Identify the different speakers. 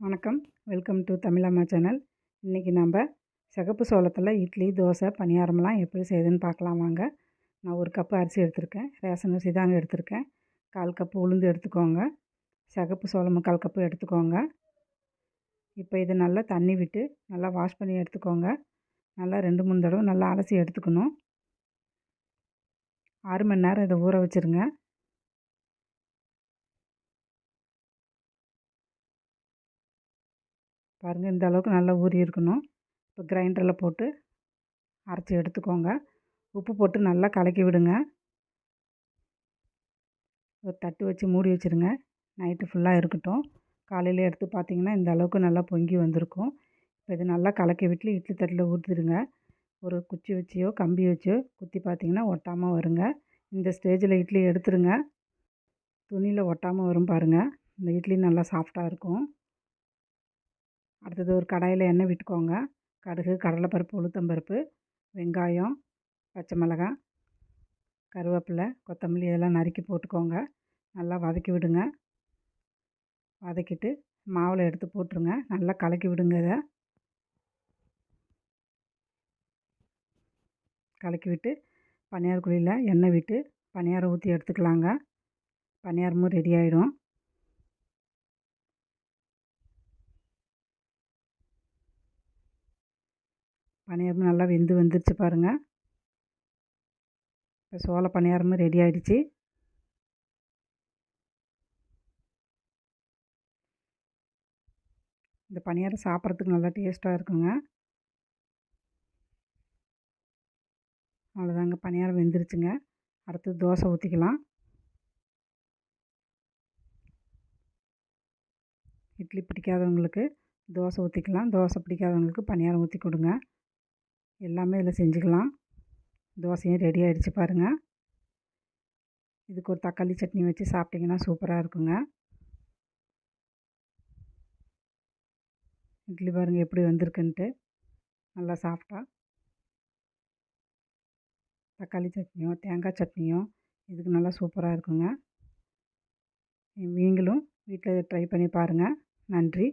Speaker 1: வணக்கம். Welcome to Tamilamma channel. இன்றைக்கி நம்ம சிகப்பு சோளத்தில் இட்லி தோசை பணியாரம்லாம் எப்படி செய்யுதுன்னு பார்க்கலாம் வாங்க. நான் ஒரு கப்பு அரிசி எடுத்திருக்கேன். ரேஷன் அரிசி தாங்க எடுத்திருக்கேன். கால் கப்பு உளுந்து எடுத்துக்கோங்க. சிகப்பு சோளம் கால் கப்பு எடுத்துக்கோங்க. இப்போ இது நல்லா தண்ணி விட்டு நல்லா வாஷ் பண்ணி எடுத்துக்கோங்க. நல்லா ரெண்டு மூணு தடவை நல்லா அலசி எடுத்துக்கணும். ஆறு மணி நேரம் இதை ஊற வச்சுருங்க. பாருங்கள் இந்த அளவுக்கு நல்லா ஊறி இருக்கணும். இப்போ கிரைண்டரில் போட்டு அரைச்சி எடுத்துக்கோங்க. உப்பு போட்டு நல்லா கலக்கி விடுங்க. ஒரு தட்டு வச்சு மூடி வச்சுருங்க. நைட்டு ஃபுல்லாக இருக்கட்டும். காலையில் எடுத்து பார்த்திங்கன்னா இந்த அளவுக்கு நல்லா பொங்கி வந்திருக்கும். இப்போ இது நல்லா கலக்கி விட்டு இட்லி தட்டில் ஊற்றிடுங்க ஒரு குச்சி வச்சியோ கம்பி வச்சோ குத்தி பார்த்திங்கன்னா ஒட்டாமல் வருங்க. இந்த ஸ்டேஜில் இட்லி எடுத்துருங்க. துணியில் ஒட்டாமல் வரும் பாருங்கள் இந்த இட்லி நல்லா சாஃப்டாக இருக்கும். அடுத்தது ஒரு கடாயில் எண்ணெய் விட்டுக்கோங்க. கடுகு கடலைப்பருப்பு உளுத்தம்பருப்பு வெங்காயம் பச்சை மிளகாய் கருவேப்பிலை கொத்தமல்லி இதெல்லாம் நறுக்கி போட்டுக்கோங்க. நல்லா வதக்கி விடுங்க. வதக்கிட்டு மாவில் எடுத்து போட்டுருங்க. நல்லா கலக்கி விடுங்க இதை. கலக்கி விட்டு பனியார் குழியில் எண்ணெய் விட்டு பனியாரம் ஊற்றி எடுத்துக்கலாங்க. பனியாரமும் ரெடி ஆகிடும் பணியாரம் நல்லா வெந்து வந்துருச்சு பாருங்கள் இப்போ சோள பணியாரமும் ரெடி ஆகிடுச்சு இந்த பணியாரம் சாப்பிட்றதுக்கு நல்லா டேஸ்ட்டாக இருக்குங்க. அவ்வளோதாங்க பணியாரம் வெந்துருச்சுங்க. அடுத்து தோசை ஊற்றிக்கலாம் இட்லி பிடிக்காதவங்களுக்கு தோசை ஊற்றிக்கலாம் தோசை பிடிக்காதவங்களுக்கு பணியாரம் ஊற்றி கொடுங்க. எல்லாமே இதில் செஞ்சுக்கலாம். தோசையும் ரெடி ஆகிடுச்சு பாருங்கள் இதுக்கு ஒரு தக்காளி சட்னி வச்சு சாப்பிட்டிங்கன்னா சூப்பராக இருக்குங்க. இட்லி பாருங்கள் எப்படி வந்திருக்குன்ட்டு. நல்லா சாஃப்டாக தக்காளி சட்னியோ தேங்காய் சட்னியோ இதுக்கு நல்லா சூப்பராக இருக்குங்க. நீங்களும் வீட்டில் ட்ரை பண்ணி பாருங்கள் நன்றி.